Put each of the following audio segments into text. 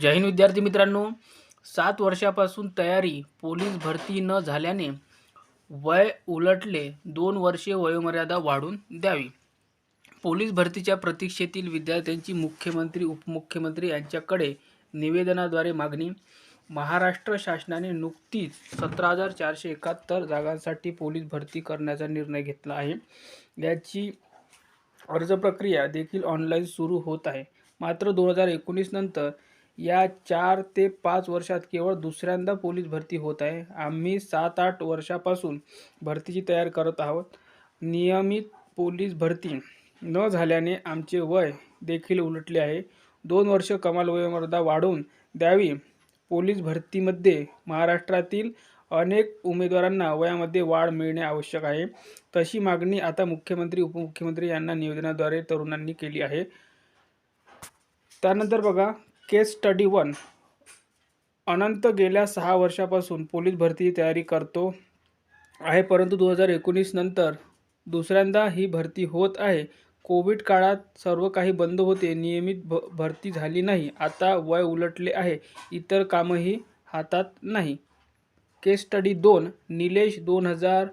जय हिंद विद्यार्थी मित्रांनो. सात वर्षापासून तयारी पोलीस भरती न झाल्याने वय उलटले दोन वर्षे वयोमर्यादा वाढून द्यावी. पोलीस भरतीच्या प्रतीक्षेतील विद्यार्थ्यांची मुख्यमंत्री उपमुख्यमंत्री यांच्याकडे निवेदनाद्वारे मागणी. महाराष्ट्र शासनाने नुकतीच सतरा हजार चारशे एकाहत्तर जागांसाठी पोलीस भरती करण्याचा निर्णय घेतला आहे. याची अर्ज प्रक्रिया देखील ऑनलाईन सुरू होत आहे. मात्र दोन हजार एकोणीस नंतर या चार ते पाच वर्षात केवळ दुसऱ्यांदा पोलीस भरती होत आहे. आम्ही सात आठ वर्षापासून भरतीची तयार करत आहोत. नियमित पोलीस भरती न झाल्याने आमचे वय देखील उलटले आहे. दोन वर्ष कमाल वयोमर्यादा वाढवून द्यावी. पोलीस भरतीमध्ये महाराष्ट्रातील अनेक उमेदवारांना वयामध्ये वाढ मिळणे आवश्यक आहे. तशी मागणी आता मुख्यमंत्री उपमुख्यमंत्री यांना निवेदनाद्वारे तरुणांनी केली आहे. त्यानंतर बघा केस स्टडी वन. अनंत गेल्या सहा वर्षापासून पोलीस भरतीची तयारी करतो आहे परंतु दोन हजार एकोणीस नंतर दुसऱ्यांदा ही भरती होत आहे. कोविड काळात सर्व काही बंद होते नियमित भ भरती झाली नाही. आता वय उलटले आहे इतर कामही हातात नाही. केस स्टडी दोन निलेश दोन हजार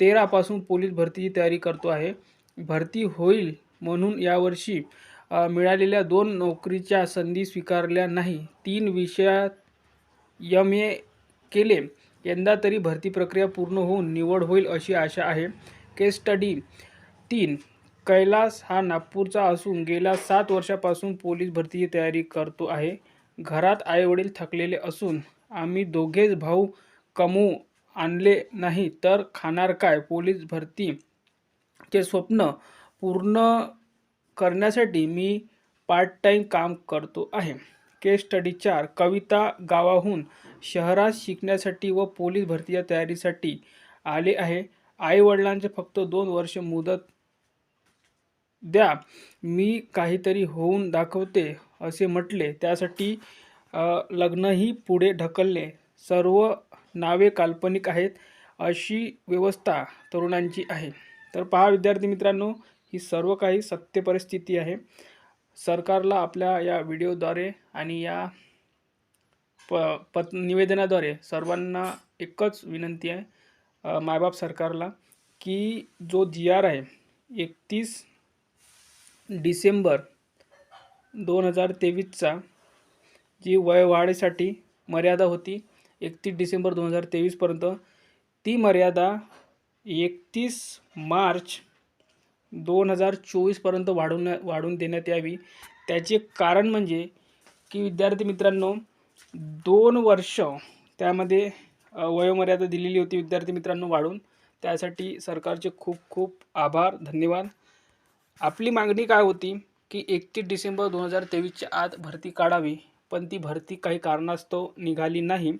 तेरापासून पोलीस भरतीची तयारी करतो आहे. भरती होईल म्हणून यावर्षी मिळालेल्या दोन नोकरीच्या संधी स्वीकारल्या नाही. तीन विषयात यम ए केले. यंदा तरी भरती प्रक्रिया पूर्ण होऊन निवड होईल अशी आशा आहे. केस स्टडी तीन. कैलास हा नागपूरचा असून गेल्या सात वर्षापासून पोलीस भरतीची तयारी करतो आहे. घरात आईवडील थकलेले असून आम्ही दोघेच भाऊ कमवू आणले नाही तर खाणार काय? पोलीस भरतीचे स्वप्न पूर्ण करण्यासाठी मी पार्ट टाईम काम करतो आहे. केस स्टडी चार कविता गावाहून शहरात शिकण्यासाठी व पोलीस भरतीच्या तयारीसाठी आले आहे. आईवडिलांचे फक्त दोन वर्ष मुदत द्या. मी काहीतरी होऊन दाखवते असे म्हटले. त्यासाठी लग्नही पुढे ढकलले. सर्व नावे काल्पनिक आहेत अशी व्यवस्था तरुणांची आहे. तर पहा विद्यार्थी मित्रांनो ही सर्व काही सत्य परिस्थिती आहे. सरकारला आपल्या या व्हिडिओद्वारे आणि या प पत निवेदनाद्वारे सर्वांना एकच विनंती आहे मायबाप सरकारला की जो जी आर आहे एकतीस डिसेंबर दोन हजार तेवीसचा जी वयवाढीसाठी मर्यादा होती एकतीस डिसेंबर दोन हजार तेवीसपर्यंत ती मर्यादा एकतीस मार्च दोन हजार चोवीसपर्यंत वाढवण्या वाढवून देण्यात यावी. त्याचे कारण म्हणजे की विद्यार्थी मित्रांनो दोन वर्ष त्यामध्ये वयोमर्यादा दिलेली होती विद्यार्थी मित्रांनो वाढून. त्यासाठी सरकारचे खूप खूप आभार धन्यवाद. आपली मागणी काय होती की एकतीस डिसेंबर दोन हजार तेवीसच्या आत भरती काढावी पण ती भरती काही कारणास्तव निघाली नाही.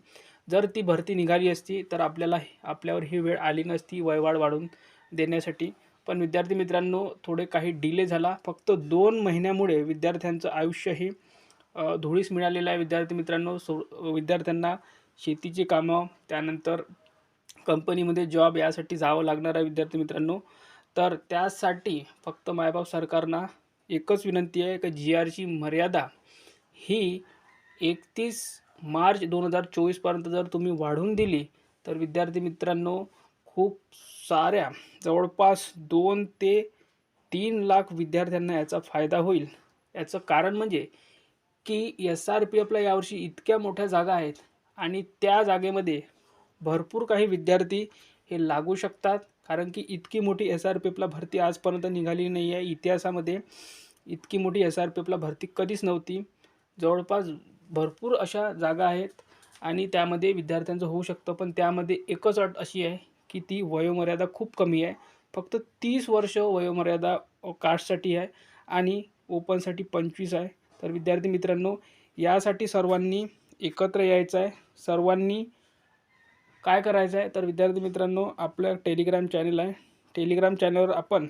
जर ती भरती निघाली असती तर आपल्याला आपल्यावर ही वेळ आली नसती वयवाढ वाढून देण्यासाठी. पण विद्यार्थी मित्रांनो थोडे काही डिले झाला. फक्त दोन महिन्यामुळे विद्यार्थ्यांचं आयुष्यही धुळीस मिळालेलं आहे. विद्यार्थी मित्रांनो सो विद्यार्थ्यांना शेतीची कामं त्यानंतर कंपनीमध्ये जॉब यासाठी जावं लागणार आहे विद्यार्थी मित्रांनो. तर त्यासाठी फक्त मायबाप सरकारना एकच विनंती आहे की जी आरची मर्यादा ही एकतीस मार्च दोन हजार चोवीसपर्यंत जर तुम्ही वाढवून दिली तर विद्यार्थी मित्रांनो खूप साऱ्या जवळपास दोन ते तीन लाख विद्यार्थ्यांना याचा फायदा होईल. याचं कारण म्हणजे की एस आर पी एफला यावर्षी इतक्या मोठ्या जागा आहेत आणि त्या जागेमध्ये भरपूर काही विद्यार्थी हे लागू शकतात. कारण की इतकी मोठी एस आर पी एफला भरती आजपर्यंत निघाली नाही आहे. इतिहासामध्ये इतकी मोठी एस आर पी एफला भरती कधीच नव्हती. जवळपास भरपूर अशा जागा आहेत आणि त्यामध्ये विद्यार्थ्यांचं होऊ शकतं. पण त्यामध्ये एकच अट अशी आहे की ती वयोमर्यादा खूप कमी आहे. फक्त तीस वर्ष वयोमर्यादा कास्टसाठी आहे आणि ओपनसाठी पंचवीस आहे. तर विद्यार्थी मित्रांनो यासाठी सर्वांनी एकत्र यायचं आहे. सर्वांनी काय करायचं आहे? तर विद्यार्थी मित्रांनो आपलं टेलिग्राम चॅनल आहे. टेलिग्राम चॅनलवर आपण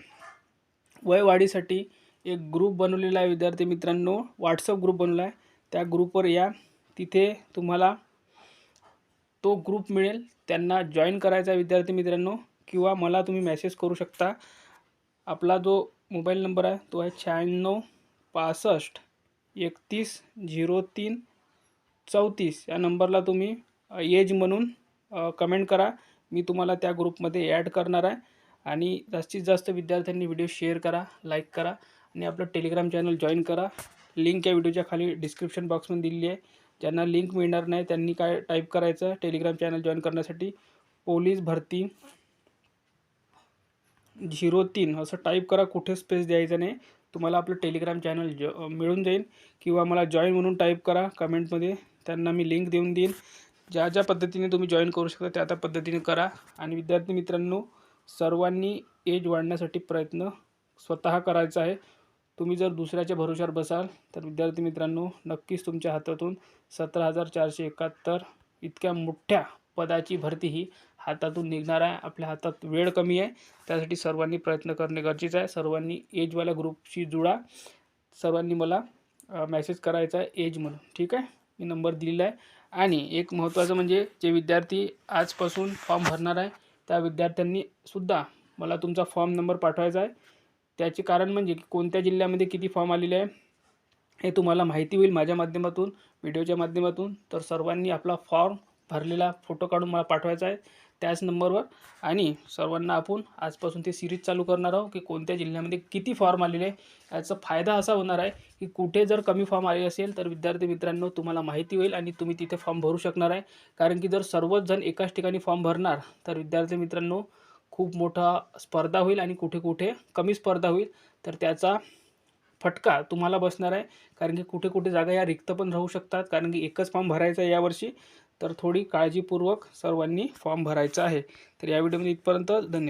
वयवाढीसाठी एक ग्रुप बनवलेला आहे विद्यार्थी मित्रांनो. व्हॉट्सअप ग्रुप बनवला आहे. त्या ग्रुपवर या. तिथे तुम्हाला तो ग्रुप मिळेल. त्यांना जॉईन करायचा आहे विद्यार्थी मित्रांनो किंवा मला तुम्ही मेसेज करू शकता. आपला जो मोबाईल नंबर आहे तो आहे शहाण्णव पासष्ट एकतीस झिरो तीन चौतीस. या नंबरला तुम्ही एज म्हणून कमेंट करा. मी तुम्हाला त्या ग्रुपमध्ये ॲड करणार आहे. आणि जास्तीत जास्त विद्यार्थ्यांनी व्हिडिओ शेअर करा लाईक करा. आणि आपलं टेलिग्राम चॅनल जॉईन करा. लिंक या व्हिडिओच्या खाली डिस्क्रिप्शन बॉक्समध्ये दिलेली आहे. ज्यांना लिंक मिळणार नाही त्यांनी काय टाईप करायचं? टेलिग्राम चॅनल जॉईन करण्यासाठी पोलीस भरती झिरो तीन असं टाईप करा. कुठे स्पेस द्यायचं नाही. तुम्हाला आपलं टेलिग्राम चॅनल ज मिळून जाईल. किंवा मला जॉईन म्हणून टाईप करा कमेंटमध्ये त्यांना मी लिंक देऊन देईन. ज्या ज्या पद्धतीने तुम्ही जॉईन करू शकता त्या त्या पद्धतीने करा. आणि विद्यार्थी मित्रांनो सर्वांनी एज वाढण्यासाठी प्रयत्न स्वतः करायचा आहे. तुम्ही जर दुसऱ्याच्या भरोशावर बसाल तर विद्यार्थी मित्रांनो नक्कीच तुमच्या हातातून सतरा हजार चारशे एकाहत्तर इतक्या मोठ्या पदाची भरती ही हातातून निघणार आहे. आपल्या हातात वेळ कमी आहे. त्यासाठी सर्वांनी प्रयत्न करणे गरजेचं आहे. सर्वांनी एजवाल्या ग्रुपशी जुळा सर्वांनी मला मेसेज करायचा आहे एज म्हणून. ठीक आहे? मी नंबर दिलेला आहे. आणि एक महत्त्वाचं म्हणजे जे विद्यार्थी आजपासून फॉर्म भरणार आहे त्या विद्यार्थ्यांनी सुद्धा मला तुमचा फॉर्म नंबर पाठवायचा आहे. त्याचे कारण म्हणजे की कोणत्या जिल्ह्यामध्ये किती फॉर्म आलेले आहे हे तुम्हाला माहिती होईल माझ्या माध्यमातून व्हिडिओच्या माध्यमातून. तर सर्वांनी आपला फॉर्म भरलेला फोटो काढून मला पाठवायचा आहे त्याच नंबरवर. आणि सर्वांना आपण आजपासून ते सिरीज चालू करणार आहोत की कोणत्या जिल्ह्यामध्ये किती फॉर्म आलेले आहे याचा फायदा असा होणार आहे की कुठे जर कमी फॉर्म आले असेल तर विद्यार्थी मित्रांनो तुम्हाला माहिती होईल आणि तुम्ही तिथे फॉर्म भरू शकणार आहे. कारण की जर सर्वच जण एकाच ठिकाणी फॉर्म भरणार तर विद्यार्थी मित्रांनो खूप मोठा स्पर्धा होईल आणि कुठे कुठे कमी स्पर्धा होईल तर त्याचा फटका तुम्हाला बसणार आहे. कारण की कुठे कुठे जागा या रिक्त पण राहू शकतात. कारण की एकच फॉर्म भरायचा आहे यावर्षी. तर थोडी काळजीपूर्वक सर्वांनी फॉर्म भरायचा आहे. तर या व्हिडिओमध्ये इथपर्यंत धन्यवाद.